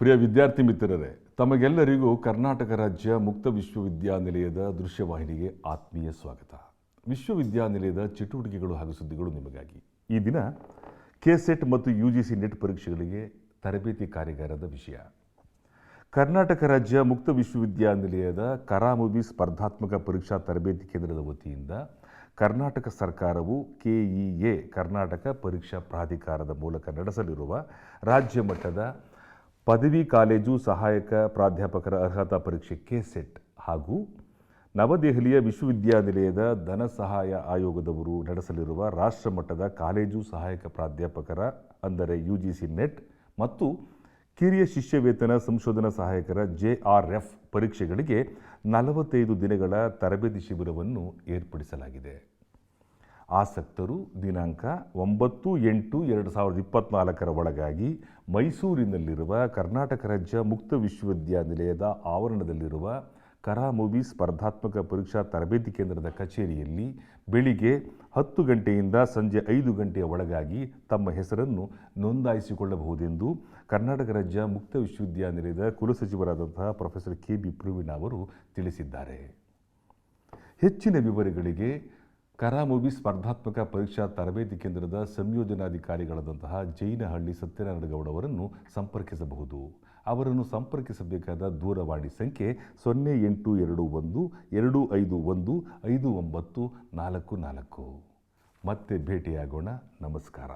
ಪ್ರಿಯ ವಿದ್ಯಾರ್ಥಿ ಮಿತ್ರರೇ, ತಮಗೆಲ್ಲರಿಗೂ ಕರ್ನಾಟಕ ರಾಜ್ಯ ಮುಕ್ತ ವಿಶ್ವವಿದ್ಯಾನಿಲಯದ ದೃಶ್ಯವಾಹಿನಿಗೆ ಆತ್ಮೀಯ ಸ್ವಾಗತ. ವಿಶ್ವವಿದ್ಯಾನಿಲಯದ ಚಟುವಟಿಕೆಗಳು ಹಾಗೂ ಸುದ್ದಿಗಳು ನಿಮಗಾಗಿ. ಈ ದಿನ ಕೆ ಸೆಟ್ ಮತ್ತು ಯು ಜಿ ಸಿ ನೆಟ್ ಪರೀಕ್ಷೆಗಳಿಗೆ ತರಬೇತಿ ಕಾರ್ಯಾಗಾರದ ವಿಷಯ. ಕರ್ನಾಟಕ ರಾಜ್ಯ ಮುಕ್ತ ವಿಶ್ವವಿದ್ಯಾನಿಲಯದ ಕರಾಮುಬಿ ಸ್ಪರ್ಧಾತ್ಮಕ ಪರೀಕ್ಷಾ ತರಬೇತಿ ಕೇಂದ್ರದ ವತಿಯಿಂದ ಕರ್ನಾಟಕ ಸರ್ಕಾರವು ಕೆಇಎ, ಕರ್ನಾಟಕ ಪರೀಕ್ಷಾ ಪ್ರಾಧಿಕಾರದ ಮೂಲಕ ನಡೆಸಲಿರುವ ರಾಜ್ಯ ಮಟ್ಟದ ಪದವಿ ಕಾಲೇಜು ಸಹಾಯಕ ಪ್ರಾಧ್ಯಾಪಕರ ಅರ್ಹತಾ ಪರೀಕ್ಷೆ ಕೆ ಸೆಟ್ ಹಾಗೂ ನವದೆಹಲಿಯ ವಿಶ್ವವಿದ್ಯಾನಿಲಯದ ಧನ ಸಹಾಯ ಆಯೋಗದವರು ನಡೆಸಲಿರುವ ರಾಷ್ಟ್ರಮಟ್ಟದ ಕಾಲೇಜು ಸಹಾಯಕ ಪ್ರಾಧ್ಯಾಪಕರ, ಅಂದರೆ ಯು ಜಿ ಸಿ ನೆಟ್ ಮತ್ತು ಕಿರಿಯ ಶಿಷ್ಯ ವೇತನ ಸಂಶೋಧನಾ ಸಹಾಯಕರ ಜೆ ಆರ್ ಎಫ್ ಪರೀಕ್ಷೆಗಳಿಗೆ ನಲವತ್ತೈದು ದಿನಗಳ ತರಬೇತಿ ಶಿಬಿರವನ್ನು ಏರ್ಪಡಿಸಲಾಗಿದೆ. ಆಸಕ್ತರು ದಿನಾಂಕ ಒಂಬತ್ತು ಎಂಟು ಎರಡು ಸಾವಿರದ ಇಪ್ಪತ್ತ್ನಾಲ್ಕರ ಒಳಗಾಗಿ ಮೈಸೂರಿನಲ್ಲಿರುವ ಕರ್ನಾಟಕ ರಾಜ್ಯ ಮುಕ್ತ ವಿಶ್ವವಿದ್ಯಾನಿಲಯದ ಆವರಣದಲ್ಲಿರುವ ಕರಾ ಮೂವಿ ಸ್ಪರ್ಧಾತ್ಮಕ ಪರೀಕ್ಷಾ ತರಬೇತಿ ಕೇಂದ್ರದ ಕಚೇರಿಯಲ್ಲಿ ಬೆಳಿಗ್ಗೆ ಹತ್ತು ಗಂಟೆಯಿಂದ ಸಂಜೆ ಐದು ಗಂಟೆಯ ಒಳಗಾಗಿ ತಮ್ಮ ಹೆಸರನ್ನು ನೋಂದಾಯಿಸಿಕೊಳ್ಳಬಹುದೆಂದು ಕರ್ನಾಟಕ ರಾಜ್ಯ ಮುಕ್ತ ವಿಶ್ವವಿದ್ಯಾನಿಲಯದ ಕುಲಸಚಿವರಾದಂತಹ ಪ್ರೊಫೆಸರ್ ಕೆ ಬಿ ಪ್ರವೀಣ್ ಅವರು ತಿಳಿಸಿದ್ದಾರೆ. ಹೆಚ್ಚಿನ ವಿವರಗಳಿಗೆ ಕರಾಮುವಿ ಸ್ಪರ್ಧಾತ್ಮಕ ಪರೀಕ್ಷಾ ತರಬೇತಿ ಕೇಂದ್ರದ ಸಂಯೋಜನಾಧಿಕಾರಿಗಳಾದಂತಹ ಜೈನಹಳ್ಳಿ ಸತ್ಯನಾರಾಯಣ ಗೌಡ ಅವರನ್ನು ಸಂಪರ್ಕಿಸಬಹುದು. ಅವರನ್ನು ಸಂಪರ್ಕಿಸಬೇಕಾದ ದೂರವಾಣಿ ಸಂಖ್ಯೆ ಸೊನ್ನೆ ಎಂಟು ಎರಡು ಒಂದು, ಎರಡು ಐದು ಒಂದು, ಐದು ಒಂಬತ್ತು, ನಾಲ್ಕು ನಾಲ್ಕು. ಮತ್ತೆ ಭೇಟಿಯಾಗೋಣ. ನಮಸ್ಕಾರ.